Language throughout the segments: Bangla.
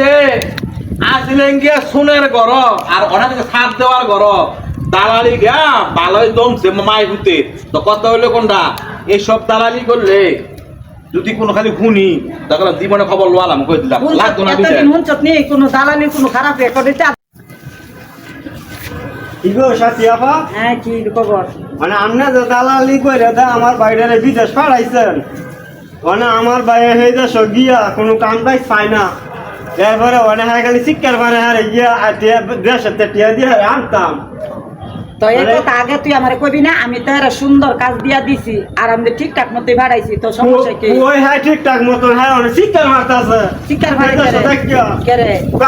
গেছে আসলেন গিয়া সোনের ঘর আর অনেক সাপ দেওয়ার ঘর দালালি গা ভালোই জমছে মাই হুতে। তো কথা হইল কোনটা? এইসব দালালি করলে যদি কোনো খালি শুনি তাহলে জীবনে খবর লোয়ালাম কই দিলাম। লাগতো না। হুনছত নি কোনো দালালি কোনো খারাপ রেকর্ড হইতে ইগো সাথী আপা? হ্যাঁ কি খবর? মানে যে দালালি দা আমার বাইরে বিদেশ পাঠাইছেন মানে আমার বাইরে হয়ে গিয়া কোনো কাম পাই না। এরপরে হ্যাঁ শিক্ষার মানে গিয়া আর টিয়া- দেশের টিয়া দিয়ে আনতাম তো এই কথা আগে তুই আমার কবি না আমি তো এরা সুন্দর কাজ দিয়া দিছি আর আমি ঠিকঠাক মতো ভাড়াইছি তো সমস্যা কি? ওই হ্যাঁ ঠিকঠাক মতন হ্যাঁ শিক্ষার মারতাছে শিকার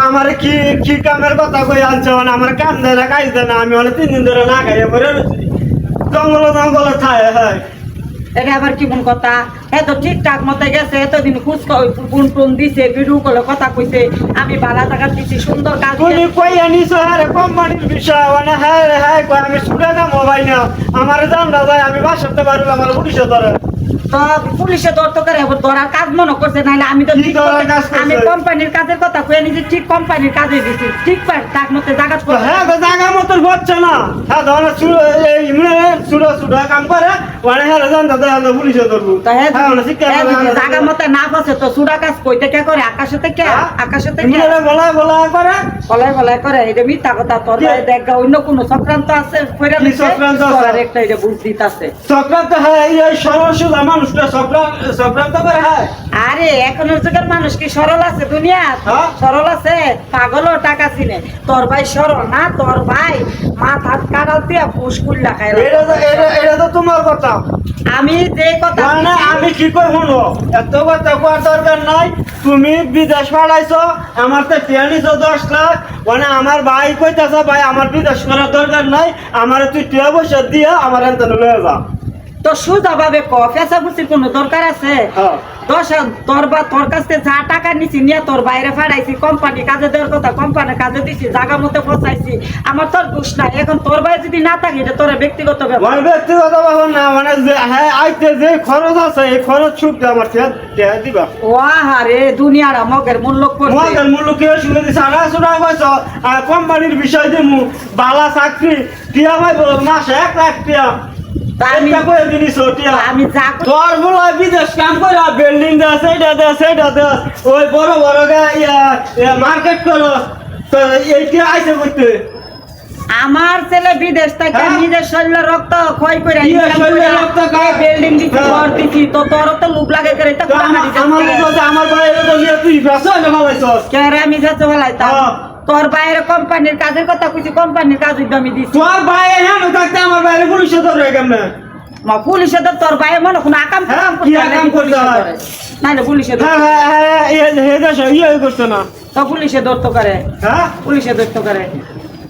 আমার কি কি কামের কথা কই আনছে মানে আমার কাম দেয় না কাজ দেয় না আমি অনেক তিন দিন ধরে না খাইয়ে পরে। জঙ্গল জঙ্গলে খায় হ্যাঁ। এটা আবার কি কোন কথা? এত ঠিকঠাক মতে গেছে এতদিন খুঁজ ফোন টোন দিছে ভিডিও কলে কথা কইছে আমি বালা টাকা দিছি সুন্দর কাজ তুমি কই আনিস হ্যাঁ কোম্পানির বিষয় মানে হ্যাঁ রে, হ্যাঁ আমি ছুটে না মোবাইল না। আমার জানলা যায় আমি বাসাতে পারব আমার পুলিশে ধরে। তো পুলিশে ধরতে করে ধরার কাজ মনে করছে নাহলে আমি তো কি ঠিক ধরার করতে- কাজ করছে? আমি কোম্পানির কাজের কথা কয়ে নিজে ঠিক কোম্পানির কাজে দিছি ঠিক পার তার মধ্যে জায়গা হ্যাঁ জায়গা মতন হচ্ছে না। হ্যাঁ ধরে ছুটো ছুটো কাম করে মানে হ্যাঁ জানতে দেয় আমরা পুলিশে ধরবো। তো হ্যাঁ হ্যাঁ শিক্ষা হ্যাঁ, যদি জায়গা মতো না বসে তো সুরা কাজ করে? আকাশে থেকে আকাশে থেকে বলা বলা করে। বলাই করে এটা মিথ্যা কথা তোর? দেখ অন্য কোনো চক্রান্ত আছে? কইরা দিছে, চক্রান্ত আছে? একটা এটা বুঝ দিতাছে। চক্রান্ত হ্যাঁ এই মানুষটা করে হ্যাঁ। আরে এখনের যুগের মানুষ কি সরল আছে দুনিয়া হ্যাঁ। সরল আছে? পাগলও টাকা চিনে। তোর ভাই সরল না? তোর ভাই মাথা কাটাল দিয়া ফুস কুল্লা খাই এটা তো তোমার কথা। আমি যে কথা মানে আমি কি কই শুনো? এত কথা কোয়ার দরকার নাই। তুমি বিদেশ পাঠাইছো আমার তো টিয়ানিছো দশ লাখ। মানে আমার ভাই কইতাছে ভাই আমার বিদেশ করার দরকার নাই। আমার তুই টিয়া পয়সা দিয়ে আমার এনতে লয়ে যা। তো সুজা ভাবে ক পেশা বুঝির কোনো দরকার আছে? হ্যাঁ। দশ তোর বা তোর কাছ যা টাকা নিছি নিয়ে তোর বাইরে ফাড়াইছি কোম্পানি কাজে দেওয়ার কথা কোম্পানি কাজে দিছি জায়গা মতো পৌঁছাইছি আমার তোর দোষ নাই। এখন তোর ভাই যদি না থাকে এটা তোর ব্যক্তিগত ব্যাপার। ব্যক্তিগত ব্যাপার না মানে যে হ্যাঁ আইতে যে খরচ আছে এই খরচ ছুটতে আমার টিয়া দিবা। ওয়াহারে দুনিয়ারা মগের মূল্য মহাকাল মূল্য কি শুনে দিছে টাকা পয়সা আর কোম্পানির বিষয় দিমু বালা চাকরি টিয়া ভাই বলো মাসে এক লাখ টিয়া। আমি একটা করে জিনিস টিয়া আমি যা করি- তোর বলা বিদেশ কাম করে বিল্ডিং দেয় সেইটা দেয় সেইটা দেয় ওই বড় বড় মার্কেট করো তো এইটা আইসে করতে আমার ছেলে বিদেশ থেকে হ্যাঁ? নিজের শরীরে রক্ত ক্ষয় করে রক্ত? বিল্ডিং দিছি হ্যাঁ। ঘর দিছি তো তোর তো লোক লাগে করে তো তো আমার আমার বলতে তো তুই ভালাইছস কেরে আমি যাচ্ছে। তোর বাইরে কোম্পানির কাজের কথা কইছি কোম্পানির কাজ আমি দিছি। তোর বাইরে হ্যাঁ থাকতে আমার বাইরে পুলিশে ধরে কেমনে? মা পুলিশে তো তোর বাইরে মনে কোনো আকাম হ্যাঁ, কি আকাম করতে হয়? ধরে? পুলিশে ধরে। হ্যাঁ হ্যাঁ হ্যাঁ হে দেশ ইয়ে না। তো পুলিশে ধরতো করে। হ্যাঁ? পুলিশে ধরতো করে।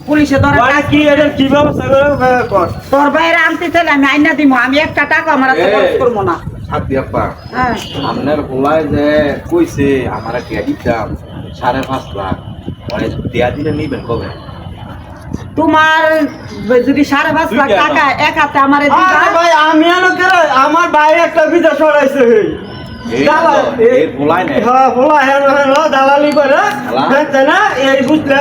পুলিশে ধরে কি কি ব্যবস্থা করে? কর। তোর বাইরে আনতে চাইলে আমি আইনা দিব আমি একটা টাকা আমার হাতে খরচ করব না। আপা হ্যাঁ। আপনার যে কইছে আমার দিতাম সাড়ে পাঁচ লাখ। মানে টিয়া দিলে নিবেন কবে? তোমার যদি সাড়ে পাঁচ লাখ টাকা এক হাতে আমার ভাই আমি আনো কেন আমার বাইরে একটা বিদেশ দালাল, হ্যাঁ হ্যাঁ হ্যাঁ করে। বুঝলে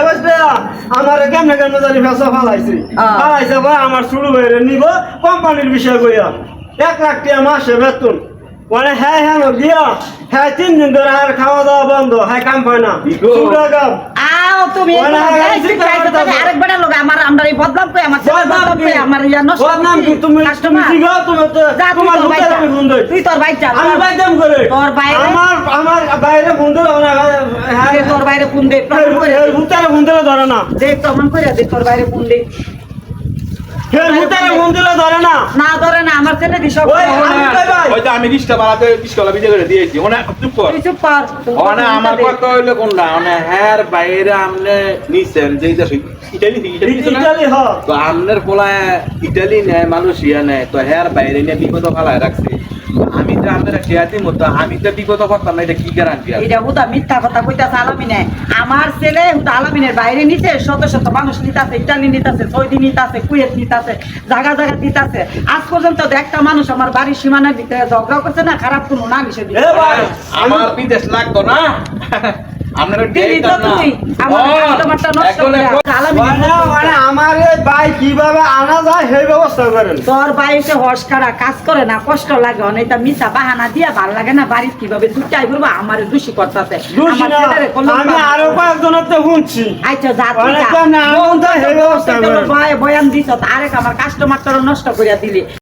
আমার কেমনে কেমনে জানি ফেসা ফালাইছে। ফালাইছে ভাই আমার শুরু হয়ে নিব কোম্পানির বিষয় কইয়া। এক লাখ টাকা মাসে বেতন। মানে হ্যাঁ হ্যাঁ দিয়া হ্যাঁ তিন দিন ধরে আর খাওয়া দাওয়া বন্ধ হ্যাঁ কাম পায় না। আও তুমি। আরেকবার লোক আমার আমরা এই বদনাম কই আমার বদনাম বদনাম আমার ইয়া নষ্ট বদনাম কি? তুমি কাস্টমার তুমি তো- তোমার তোর আমি ফোন দেই। তুই তোর বাইরে যা আমি বাইদাম করে তোর বাইরে? আমার আমার বাইরে ফোন দিলে ওরা হ্যাঁ তোর বাইরে ফোন দে প্রমাণ করে এই ভূতারে ফোন দিলে ধরে না দে প্রমাণ করে দে তোর বাইরে ফোন দে হে ভূতারে ফোন দিলে ধরে না না ধরে না আমার ছেলে ওই, আমি কই ভাই? হয়তো আমি রিক্সা বাড়াতে রিক্সাওয়ালা বিজয় করে দিয়েছি চুপ কর। চুপ কর। তুই আমার কথা হইল কোনটা? মানে হ্যার বাইরে আমনে নিছেন যে ইটালি ইটালি হ। তো আমনের পোলায় ইটালি নেয় মালয়েশিয়া নেয় তো হ্যার বাইরে নিয়ে বিপদ ফালায় রাখছে। আমি তো আমাদের টিয়া দিব তো আমি তো বিপদ করতাম না এটা কি গ্যারান্টি আছে? এটা হুদা মিথ্যা কথা কইতাছে আলামিনে আমার ছেলে হুদা আলামিনের বাইরে নিতে শত শত মানুষ নিতাছে ইটালি নিতাছে সৌদি নিতাছে কুয়েত নিতাছে জায়গা জায়গা দিতাছে। আজ পর্যন্ত একটা মানুষ আমার বাড়ির সীমানার ভিতরে ঝগড়া করছে না খারাপ কোনো না দিচ্ছে আমার বিদেশ লাগতো না। আপনারা দিলি তো দিতাম আমার ও, নষ্ট করে আলামিনের মানে মতো মানে আমার এই ভাই কীভাবে আনা যায় সেই ব্যবস্থা করেন। তোর বাড়িতে হর্ষ কারা কাজ করে না কষ্ট লাগে অনেকটা মিশা বাহানা দিয়া ভালো লাগে না বাড়ির কীভাবে দুটাই করব আমার দোষী করতেছে। আমি আরও কয়েকজনের তো শুনছি। আচ্ছা যা অনেক তোর বয়ান দিছ আরেক আমার কাস্টমারটারও নষ্ট করিয়া দিলি।